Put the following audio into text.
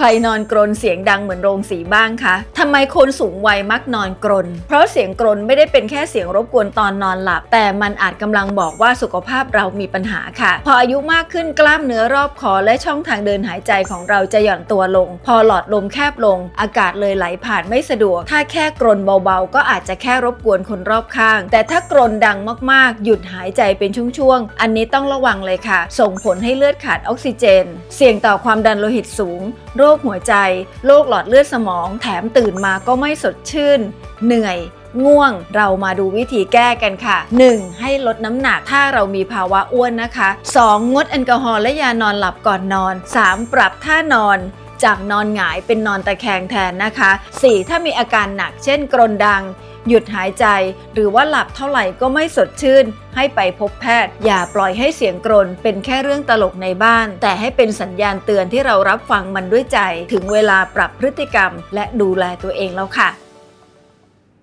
ใครนอนกรนเสียงดังเหมือนโรงสีบ้างคะทำไมคนสูงวัยมักนอนกรน เพราะเสียงกรนไม่ได้เป็นแค่เสียงรบกวนตอนนอนหลับ แต่มันอาจกำลังบอกว่าสุขภาพเรามีปัญหาค่ะ พออายุมากขึ้นกล้ามเนื้อรอบคอและช่องทางเดินหายใจของเราจะหย่อนตัวลง พอหลอดลมแคบลง อากาศเลยไหลผ่านไม่สะดวก ถ้าแค่กรนเบาๆ ก็อาจจะแค่รบกวนคนรอบข้าง แต่ถ้ากรนดังมากๆ หยุดหายใจเป็นช่วงๆ อันนี้ต้องระวังเลยค่ะ ส่งผลให้เลือดขาดออกซิเจน เสี่ยงต่อความดันโลหิตสูงโรคหัวใจ โรคหลอดเลือดสมอง แถมตื่นมาก็ไม่สดชื่น เหนื่อยง่วงเรามาดูวิธีแก้กันค่ะ 1. ให้ลดน้ำหนักถ้าเรามีภาวะอ้วนนะคะ 2. งดแอลกอฮอล์และยานอนหลับก่อนนอน 3. ปรับท่านอนจากนอนหงายเป็นนอนตะแคงแทนนะคะ 4. ถ้ามีอาการหนักเช่นกรนดัง หยุดหายใจ หรือว่าหลับเท่าไหร่ก็ไม่สดชื่น ให้ไปพบแพทย์ อย่าปล่อยให้เสียงกรนเป็นแค่เรื่องตลกในบ้าน แต่ให้เป็นสัญญาณเตือนที่เรารับฟังมันด้วยใจ ถึงเวลาปรับพฤติกรรม และดูแลตัวเองแล้วค่ะ